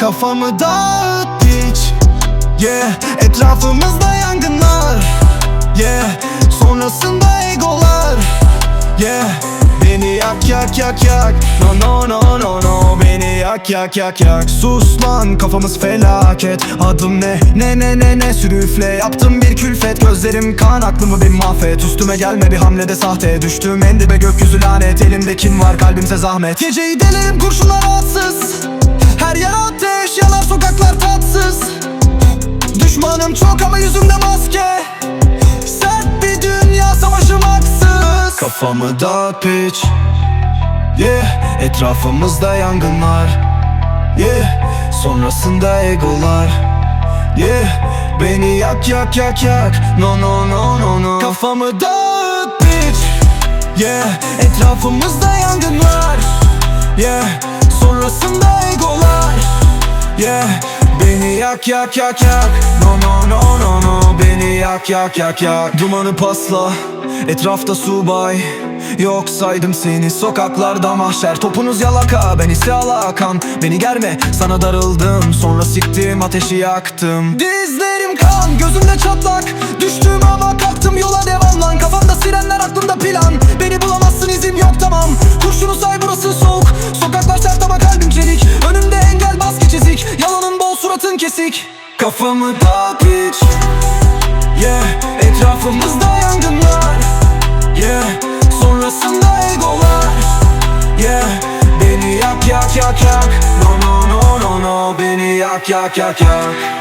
Kafamı dağıt piç Yeah Etrafımızda yangınlar. Yeah Sonrasında egolar. Yeah Beni yak yak yak yak. No no no no no Beni yak yak yak yak. Sus lan kafamız felaket. Adım ne ne ne ne ne? Sürüfle Yaptım bir külfet. Gözlerim kan aklımı bir mahvet. Üstüme gelme bir hamlede sahte Düştüm. En dibe gökyüzü lanet. Elimde kim var kalbimse zahmet. Geceyi delerim kurşunlar rahatsız Düşmanım çok ama yüzümde maske. Sert bir dünya savaşım haksız. Kafamı dağıt piç. Yeah Etrafımızda yangınlar. Yeah Sonrasında egolar. Yeah Beni yak yak yak yak. No no no no no. Kafamı dağıt bitch Yeah Etrafımızda yangınlar. Yeah Sonrasında egolar. Yeah Beni yak yak yak yak. No no no no no. Beni yak yak yak yak. Dumanı pasla Etrafta subay Yok saydım seni sokaklarda mahşer. Topunuz yalaka ben ise alakan. Beni germe sana darıldım. Sonra siktim ateşi yaktım. Dizlerim kan gözümde çatlak. Düştüm ama kalktım yola devam lan. Kafamda sirenler aklımda plan suratın kesik. Kafamı da piç Yeah Etrafımızda yangınlar. Yeah Sonrasında egolar. Yeah Beni yak yak yak yak. No no no no no Beni yak yak yak yak